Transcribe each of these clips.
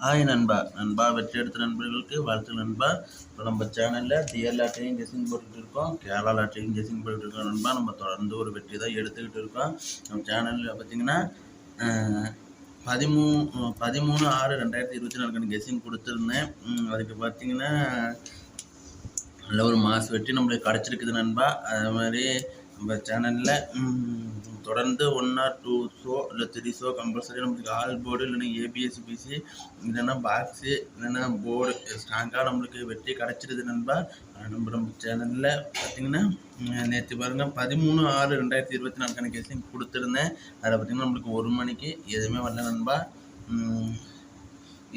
Hi நண்பா. நண்பா வெற்றி எடுத்த நண்பர்களுக்கு வாழ்த்து நண்பா. இப்போ நம்ம சேனலில் டிஎல் லாட்டரியும் கெஸிங் போட்டுக்கிட்டு இருக்கோம். கேரளா லாட்டரியும் கெஸிங் போட்டுக்கிட்டு இருக்கோம் நண்பா. நம்ம தொடர்ந்து ஒரு வெற்றி தான் எடுத்துக்கிட்டு இருக்கோம். நம்ம சேனலில் பார்த்தீங்கன்னா பதிமூ பதிமூணு ஆறு ரெண்டாயிரத்தி இருபத்தி நாலுக்கான கெஸிங் கொடுத்துருந்தேன். அதுக்கு பார்த்தீங்கன்னா நல்ல ஒரு மாஸ் வெற்றி நம்மளுக்கு கிடச்சிருக்குது நண்பா. அது மாதிரி நம்ம சேனலில் தொடர்ந்து ஒன் ஆர் டூ ஷோ இல்லை த்ரீ ஷோ கம்பல்சரி நம்மளுக்கு ஆல் போர்டு இல்லைன்னா ஏபிஎஸ் பிசி இல்லைன்னா பாக்ஸு இல்லைன்னா போர்டு ஸ்ட்ராங்காக நம்மளுக்கு வெற்றி கிடச்சிருது நண்பா. நம்ம நம்ம சேனலில் பார்த்தீங்கன்னா நேற்று பாருங்கள் பதிமூணு ஆறு ரெண்டாயிரத்தி இருபத்தி நாலுக்கான கேஸையும் கொடுத்துருந்தேன். அதில் பார்த்தீங்கன்னா நம்மளுக்கு ஒரு மணிக்கு எதுவுமே வரல நண்பா.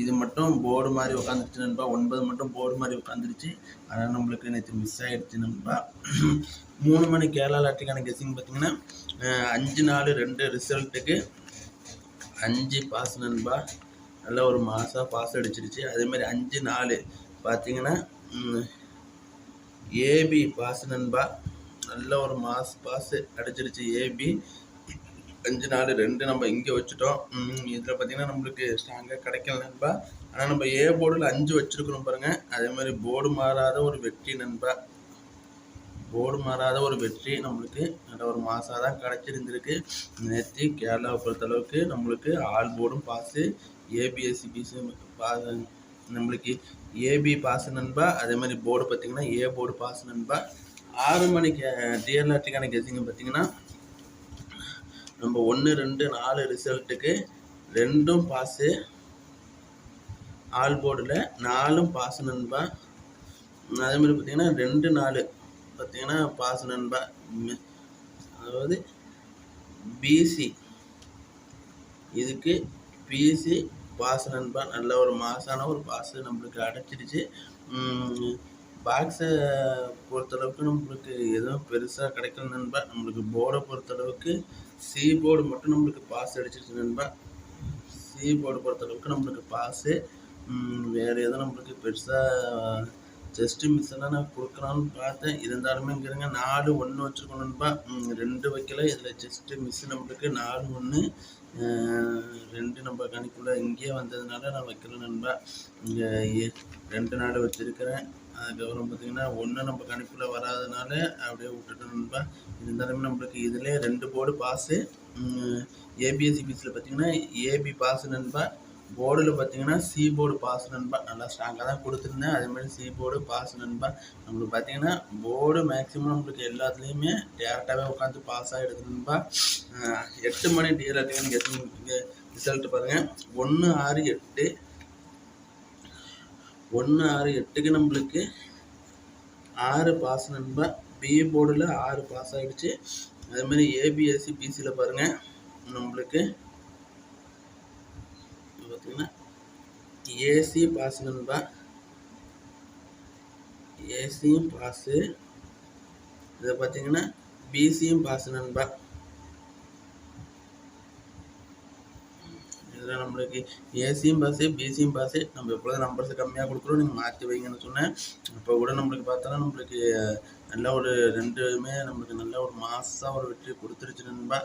இது மட்டும் போர்டு மாதிரி உட்காந்துருச்சு நண்பா. ஒன்பது மட்டும் போர்டு மாதிரி உட்காந்துருச்சு அதனால் நம்மளுக்கு நேற்று மிஸ் ஆகிடுச்சு நண்பா. மூணு மணி கேரளா லாட்டரிக்கான கெஸிங் பார்த்தீங்கன்னா அஞ்சு நாலு ரெண்டு ரிசல்ட்டுக்கு அஞ்சு பாஸ் நண்பா. நல்ல ஒரு மாதம் பாஸ் அடிச்சிருச்சு. அதேமாதிரி அஞ்சு நாலு பார்த்தீங்கன்னா ஏபி பாஸ் நண்பா. நல்ல ஒரு மாஸ் பாஸ் அடிச்சிருச்சு ஏபி அஞ்சு நாலு ரெண்டு நம்ம இங்கே வச்சுட்டோம். இதில் பார்த்தீங்கன்னா நம்மளுக்கு ஸ்ட்ராங்காக கிடைக்கல நண்பா. ஆனால் நம்ம ஏ போர்டில் அஞ்சு வச்சுருக்கிறோம் பாருங்கள் அதே மாதிரி போர்டு மாறாத ஒரு வெற்றி நண்பா. போர்டு மாறாத ஒரு வெற்றி நம்மளுக்கு. நல்ல ஒரு மாசாக தான் கிடச்சிருந்துருக்கு. நேற்று கேரளாவை பொறுத்தளவுக்கு நம்மளுக்கு ஆல் போர்டும் பாஸு ஏபிஎஸ்சி பிசி பா நம்மளுக்கு ஏபி பாஸ் நண்பா. அதே மாதிரி போர்டு பார்த்தீங்கன்னா ஏ போர்டு பாஸ் நண்பா. ஆறு மணிக்கு டிஎன்ஆர்டிக்கான கெஸிங்க பார்த்தீங்கன்னா நம்ம ஒன்று ரெண்டு நாலு ரிசல்ட்டுக்கு ரெண்டும் பாஸு. ஆல் போர்டில் நாலும் பாஸ் நண்பா. அதே மாதிரி பார்த்தீங்கன்னா ரெண்டு நாலு பார்த்திங்கன்னா பாஸ் நண்பா. அதாவது பிசி. இதுக்கு பிசி பாஸ் நண்பா. நல்ல ஒரு மாசான ஒரு பாஸ் நம்மளுக்கு அடைச்சிருச்சு பாக்ஸை பொறுத்தளவுக்கு நம்மளுக்கு எதுவும் பெருசாக கிடைக்கல நண்பா. நம்மளுக்கு போர்டை பொறுத்தளவுக்கு சி போர்டு மட்டும் நம்மளுக்கு பாஸ் அடிச்சிருச்சு நண்பா. சி போர்டு பொறுத்தளவுக்கு நம்மளுக்கு பாஸு வேறு எதுவும் நம்மளுக்கு பெருசாக ஜஸ்ட்டு மிஸ் எல்லாம் நான் கொடுக்கலான்னு பார்த்தேன். இருந்தாலுமே இங்கிருங்க நாலு ஒன்று வச்சுருக்கணும்பா நண்பா. ரெண்டு வைக்கல. இதில் ஜஸ்ட்டு மிஸ்ஸு நம்மளுக்கு நாலு ஒன்று ரெண்டு நம்ம கணிக்குள்ளே இங்கேயே வந்ததுனால நான் வைக்கல நண்பா. இங்கே ரெண்டு நாடு வச்சுருக்கிறேன். அதுக்கப்புறம் பார்த்தீங்கன்னா ஒன்று நம்ம கணிப்பில் வராதனால அப்படியே விட்டுட்டோம் நண்பா. இருந்தாலுமே நம்மளுக்கு இதிலே ரெண்டு போர்டு பாஸு ஏபிஎஸ்சி பீஸில் பார்த்தீங்கன்னா ஏபி பாஸ் நண்பா. போர்டில் பார்த்தீங்கன்னா சி போர்டு பாஸ் நண்பா. நல்லா ஸ்ட்ராங்காக தான் கொடுத்துருந்தேன். அதேமாதிரி சி போர்டு பாஸ் நண்பா. நம்மளுக்கு பார்த்தீங்கன்னா போர்டு மேக்ஸிமம் நம்மளுக்கு எல்லாத்துலேயுமே டேரெக்டாகவே உட்காந்து பாஸ் ஆகிடுது நண்பா. எட்டு மணி டிஆர்டின்னு கெட்டிங் ரிசல்ட் பாருங்கள் ஒன்று ஆறு எட்டு. ஒன்று ஆறு எட்டுக்கு நம்மளுக்கு ஆறு பாஸ் நண்பா பிஏ போர்டில் ஆறு பாஸ் ஆகிடுச்சு அதேமாரி ஏபிஎஸ்சி பிசியில் பாருங்கள் நம்மளுக்கு பார்த்தீங்கன்னா ஏசி பாஸ் நண்பா ஏசியும் பாஸு இதை பார்த்தீங்கன்னா பிசியும் பாஸ் நண்பா இதில் நம்மளுக்கு ஏசியும் பாஸு பிசியும் பாஸு நம்ம எப்பொழுதும் நம்பர்ஸ் கம்மியாக கொடுக்குறோம் நீங்கள் மாற்றி வைங்கன்னு சொன்னேன். இப்போ கூட நம்மளுக்கு பார்த்தோன்னா நம்மளுக்கு நல்ல ஒரு ரெண்டுமே நம்மளுக்கு நல்ல ஒரு மாசாக ஒரு வெற்றி கொடுத்துருச்சு நண்பா.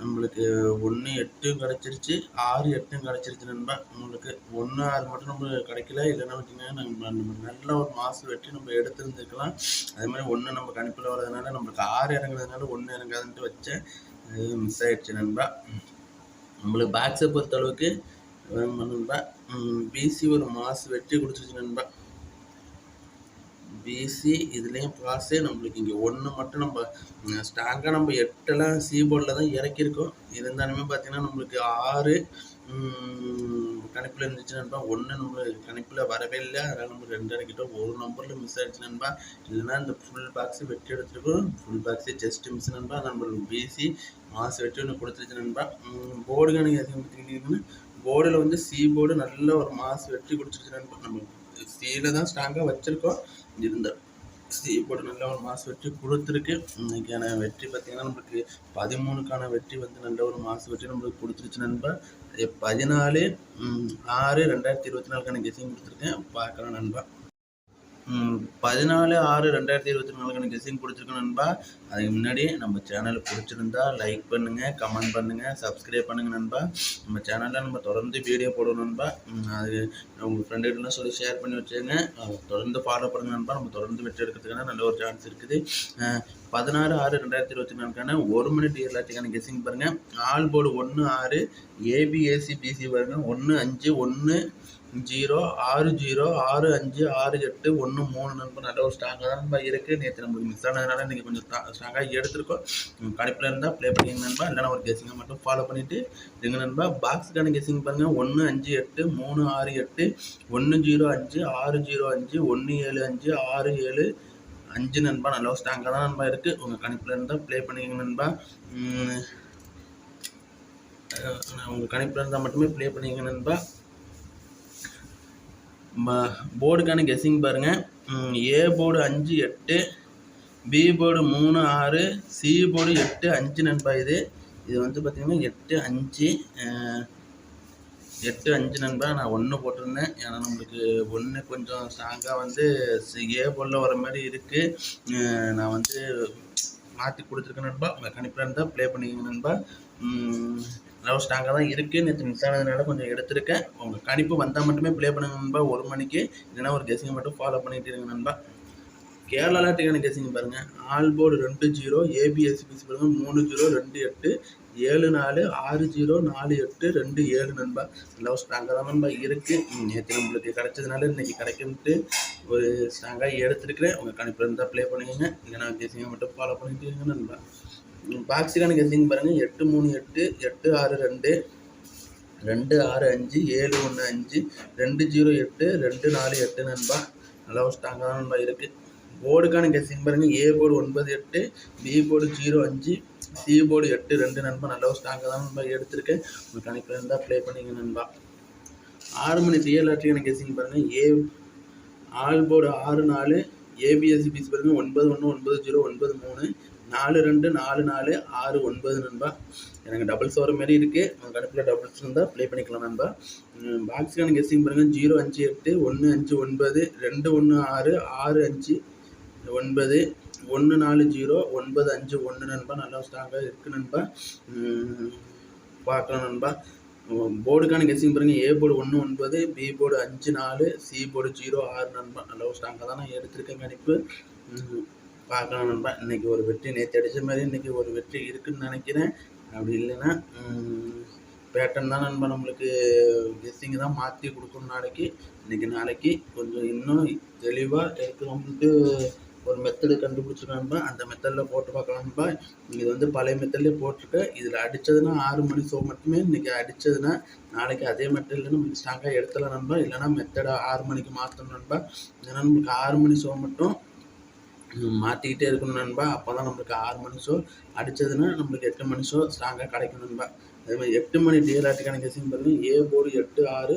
நம்மளுக்கு ஒன்று எட்டும் கிடச்சிருச்சு ஆறு எட்டும் கிடச்சிருச்சு நண்பா. உங்களுக்கு ஒன்று ஆறு மட்டும் நம்மளுக்கு கிடைக்கல இல்லைன்னா வச்சுக்கோங்க நம்ம நம்ம நல்ல ஒரு மாசு வெற்றி நம்ம எடுத்துருந்துருக்கலாம். அதே மாதிரி ஒன்று நம்ம கணிப்பில் வர்றதுனால நம்மளுக்கு ஆறு இறங்குறதுனால ஒன்று இறங்காதுன்ட்டு வச்சேன். மிஸ் ஆயிடுச்சு நண்பா. நம்மளுக்கு பேக்ஸை பொறுத்த அளவுக்கு நண்பா பிசி ஒரு மாசு வெற்றி கொடுத்துருச்சு நண்பா. பிசி இதுலேயும் பாஸே நம்மளுக்கு இங்கே ஒன்று மட்டும் நம்ம ஸ்ட்ராங்காக நம்ம எட்டெல்லாம் சி போர்டில் தான் இறக்கியிருக்கோம். இருந்தாலுமே பார்த்தீங்கன்னா நம்மளுக்கு ஆறு கணிப்பில் இருந்துச்சு நண்பா. ஒன்று நம்மளுக்கு கணிப்பில் வரவே இல்லை. அதனால் நம்ம ரெண்டு இறக்கிட்டோம். ஒரு நம்பரில் மிஸ் ஆகிடுச்சு நண்பா. இல்லைன்னா இந்த ஃபுல் பாக்ஸு வெட்டி எடுத்துருக்கோம். ஃபுல் பாக்ஸே ஜஸ்ட் மிஸ் நண்பா. நம்மளுக்கு பிசி மாசு வெட்டி ஒன்று கொடுத்துருச்சு நண்பா. போர்டு கணக்கு அதிகம் பார்த்துக்கிட்டீங்கன்னா போர்டில் வந்து சி போர்டு நல்ல ஒரு மாசு வெட்டி கொடுத்துருச்சு நண்பா. நம்ம சீல தான் ஸ்ட்ராங்காக வச்சுருக்கோம். இருந்தால் சி போர்டு நல்ல ஒரு மாசு வெற்றி கொடுத்துருக்கு. இன்றைக்கான வெற்றி பார்த்தீங்கன்னா நம்மளுக்கு பதிமூணுக்கான வெற்றி வந்து நல்ல ஒரு மாசு வெற்றி நம்மளுக்கு கொடுத்துருச்சு நண்பா. பதினாலு ஆறு ரெண்டாயிரத்தி இருபத்தி நாலுக்கான கெஸிங் கொடுத்துருக்கேன். பார்க்கலாம் நண்பா. பதினாலு ஆறு ரெண்டாயிரத்தி இருபத்தி நாலுக்கு எனக்கு டிசைன் கொடுத்துருக்கோம் நண்பா. அதுக்கு முன்னாடி நம்ம சேனல் பிடிச்சிருந்தா லைக் பண்ணுங்கள் கமெண்ட் பண்ணுங்கள் சப்ஸ்கிரைப் பண்ணுங்கள் நண்பா. நம்ம சேனலில் நம்ம தொடர்ந்து வீடியோ போடுவோம் நண்பா. அது உங்கள் ஃப்ரெண்டுகிட்டலாம் சொல்லி ஷேர் பண்ணி வச்சுங்க தொடர்ந்து ஃபாலோ பண்ணுங்க நண்பா. நம்ம தொடர்ந்து வெற்றி எடுக்கிறதுக்கான நல்ல ஒரு சான்ஸ் இருக்குது. பதினாறு ஆறு ரெண்டாயிரத்தி இருபத்தி நாலுக்கான ஒரு மணி டியர் லாட்டிக்கான கெஸ்ஸிங் பாருங்கள் ஆல் போர்டு ஒன்று ஆறு ஏபிஎஸ்சி பிசி பாருங்கள் ஒன்று அஞ்சு ஒன்று ஜீரோ ஆறு ஜீரோ ஆறு அஞ்சு ஆறு எட்டு ஒன்று மூணு நண்பர் நல்ல ஒரு ஸ்ட்ராங்காக தான் நண்பா இருக்குது நேற்று நம்மளுக்கு மிஸ் ஆனதுனால நீங்கள் கொஞ்சம் ஸ்ட்ராங்காக எடுத்துருக்கோம். கடுப்பில் இருந்தால் ப்ளே பண்ணிங்க நண்பா. இல்லைனா ஒரு கெஸிங்கை மட்டும் ஃபாலோ பண்ணிவிட்டு எங்கள் நண்பா. பாக்ஸுக்கான கெஸிங் பாருங்கள் ஒன்று அஞ்சு எட்டு மூணு ஆறு எட்டு. ஒன்று ஜீரோ அஞ்சு ஆறு ஜீரோ அஞ்சு ஒன்று ஏழு அஞ்சு ஆறு ஏழு அஞ்சு நண்பா. நல்ல ஒரு ஸ்ட்ராங்காக தான் நண்பா இருக்குது உங்கள் கணிப்பில் இருந்தால் ப்ளே பண்ணிக்கங்க நண்பா. உங்கள் கணிப்பில் இருந்தால் மட்டுமே ப்ளே பண்ணிக்கங்க நண்பா. போர்டுக்கான கெஸ்ஸிங் பாருங்கள் ஏ போர்டு அஞ்சு எட்டு பி போர்டு மூணு ஆறு சி போர்டு எட்டு அஞ்சு நண்பா இது. இது வந்து பார்த்திங்கன்னா எட்டு அஞ்சு எட்டு அஞ்சு நண்பா நான் ஒன்று போட்டிருந்தேன். ஏன்னா நம்மளுக்கு ஒன்று கொஞ்சம் ஸ்ட்ராங்காக வந்து ஏ போர்டில் வர மாதிரி இருக்குது நான் வந்து மாற்றி கொடுத்துருக்கேன் நண்பா. கணிப்பாக இருந்தால் ப்ளே பண்ணிக்கங்க நண்பா. லவ் நல்லா ஸ்ட்ராங்காக தான் இருக்குது நேற்று மிஸ் ஆனதுனால கொஞ்சம் எடுத்திருக்கேன். உங்கள் கணிப்பு வந்தால் மட்டுமே ப்ளே பண்ணுங்க நண்பா. ஒரு மணிக்கு. இல்லைன்னா ஒரு கெஸிங்கை மட்டும் ஃபாலோ பண்ணிகிட்டு இருங்க நண்பா. கேரளா டிக்கெட் கெஸிங் பாருங்கள் ஆல் போர்டு ரெண்டு ஜீரோ ஏபிஎஸ்பிசி பாருங்கள் மூணு ஜீரோ ரெண்டு எட்டு ஏழு நாலு ஆறு ஜீரோ நாலு எட்டு ரெண்டு ஏழு நண்பா. நல்லா ஸ்ட்ராங்காக தான் நண்பா இருக்குது நேற்று நம்மளுக்கு கிடைச்சதுனால இன்றைக்கி கிடைக்கும்ட்டு ஒரு ஸ்ட்ராங்காக எடுத்துருக்கிறேன். உங்கள் கணிப்பு இருந்தால் ப்ளே பண்ணிக்கோங்க. இல்லைன்னா கெஸிங்கை மட்டும் ஃபாலோ பண்ணிட்டு இருங்க நண்பா. பாக்ஸுக்கான கெஸிங் பாருங்கள் எட்டு மூணு எட்டு எட்டு ஆறு ரெண்டு ரெண்டு ஆறு அஞ்சு ஏழு ஒன்று அஞ்சு ரெண்டு ஜீரோ எட்டு ரெண்டு நாலு எட்டு நண்பா. நல்லா ஸ்ட்ராங்காக தான் நண்பா இருக்குது போர்டுக்கான கெஸ்ஸிங் பாருங்கள் ஏ போர்டு ஒன்பது எட்டு பி போர்டு ஜீரோ அஞ்சு சி போர்டு எட்டு ரெண்டு நண்பா. நல்லா ஸ்ட்ராங்காக தான் நண்பா எடுத்திருக்கேன். உங்கள் கணிப்பில் இருந்தால் ப்ளே பண்ணிங்க நண்பா. ஆறு மணி ரியல் லாட்ரிக்கான கெஸ்ஸிங் பாருங்கள் ஏ ஆல் போர்டு ஆறு நாலு ஏபிஎஸ்சி பீஸ் பாருங்கள் ஒன்பது ஒன்று ஒன்பது ஜீரோ ஒன்பது மூணு நாலு ரெண்டு நாலு நாலு ஆறு ஒன்பது நண்பா. எனக்கு டபுள்ஸ் வர மாதிரி இருக்குது உங்கள் கடுப்பில் டபுள்ஸ் இருந்தால் ப்ளே பண்ணிக்கலாம் நண்பா. பாக்ஸுக்கான கெஸ்ஸிங் பாருங்கள் ஜீரோ அஞ்சு எட்டு ஒன்று அஞ்சு ஒன்பது ரெண்டு ஒன்று ஆறு ஆறு அஞ்சு ஒன்பது ஒன்று நாலு ஜீரோ ஒன்பது அஞ்சு ஒன்று நண்பா. நல்லா ஸ்ட்ராங்காக இருக்குது நண்பா. பார்க்கலாம் நண்பா. போர்டுக்கான கெஸ்ஸிங் பாருங்கள் ஏ போர்டு ஒன்று ஒன்பது பி போர்டு அஞ்சு நாலு சி போர்டு ஜீரோ ஆறு நண்பா. நல்ல ஸ்ட்ராங்காக தான் நான் எடுத்திருக்கேன் கணிப்பு. பார்க்கலாம் நண்பா இன்னைக்கு ஒரு வெற்றி நேற்று அடித்த மாதிரி இன்னைக்கு ஒரு வெற்றி இருக்குன்னு நினைக்கிறேன். அப்படி இல்லைன்னா பேட்டர்ன் தான் நண்பா நம்மளுக்கு கெஸ்ஸிங் தான் மாற்றி கொடுக்கணும் நாளைக்கு. இன்னைக்கு நாளைக்கு கொஞ்சம் இன்னும் தெளிவாக இருக்கிறவங்களுக்கு ஒரு மெத்தடு கண்டுபிடிச்சிருக்கான்பா அந்த மெத்தடில் போட்டு பார்க்கலாம்பா இது வந்து பழைய மெத்தட்லேயே போட்டிருக்கேன் இதில் அடித்ததுன்னா ஆறு மணி ஷோ மட்டுமே இன்றைக்கி அடித்ததுன்னா நாளைக்கு அதே மெத்தட் நம்ம ஸ்ட்ராங்காக எடுத்துடலாம் நண்பா. இல்லைனா மெத்தடை ஆறு மணிக்கு மாற்றணும் நண்பா. ஏன்னா நம்மளுக்கு ஆறு மணி ஷோ மட்டும் மாற்றிக்கிட்டே இருக்கணும் நண்பா. அப்போ தான் நம்மளுக்கு ஆறு மணிஷோ அடித்ததுன்னா நம்மளுக்கு எட்டு மணிஷோ ஸ்ட்ராங்காக கிடைக்கும் நண்பா. அதே மாதிரி எட்டு மணி டிஎல்ஆர்டிக்கான கெஸிங் பாருங்கள் ஏ போர்டு எட்டு ஆறு.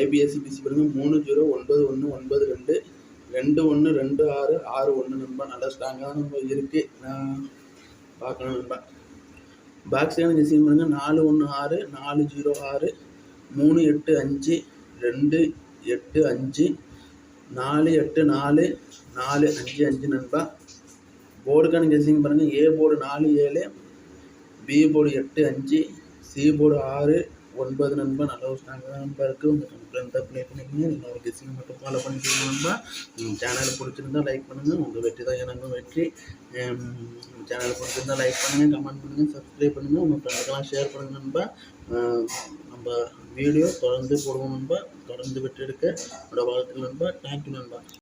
ஏபிஎஸ்சி பிசி பாருங்கள் மூணு ஜீரோ ஒன்பது ஒன்று ஒன்பது ரெண்டு. ரெண்டு ஒன்று ரெண்டு ஆறு. ஆறு ஒன்று நண்பா. நல்லா ஸ்ட்ராங்காக நம்ம இருக்குது நான் பார்க்கணும் நண்பா. பாக்ஸியான கெஸிங் பாருங்கள் நாலு ஒன்று ஆறு. நாலு ஜீரோ ஆறு. மூணு எட்டு அஞ்சு. ரெண்டு எட்டு அஞ்சு. நாலு எட்டு நாலு நாலு அஞ்சு அஞ்சு நண்பா. போர்டுக்கான கெஸிங் பாருங்கள் ஏ போர்டு நாலு ஏழு பி போர்டு எட்டு அஞ்சு சி போர்டு ஆறு ஒன்பது நண்பா. நல்ல ஒரு ஸ்ட்ராங்காக நண்பா இருக்குது உங்கள் கம்ப்ளைண்ட் தான் ப்ளே பண்ணிக்கோங்க. இன்னொரு கெஸிங் மட்டும் ஃபாலோ பண்ணிக்கோங்க நண்பா. சேனல் பிடிச்சிருந்தா லைக் பண்ணுங்கள் உங்கள் வெற்றி தான் எனக்கும் வெற்றி. சேனல் பிடிச்சிருந்தா லைக் பண்ணுங்கள் கமெண்ட் பண்ணுங்கள் சப்ஸ்கிரைப் பண்ணுங்கள் உங்கள் ஃப்ரெண்டுக்கெல்லாம் ஷேர் பண்ணுங்கள் நண்பா. நம்ம வீடியோ தொடர்ந்து போடுவோம் நண்பா. தொடர்ந்து விட்டு எடுக்க நம்மளோட வாழ்த்துக்கள் நண்பா. தேங்க்யூ நண்பா.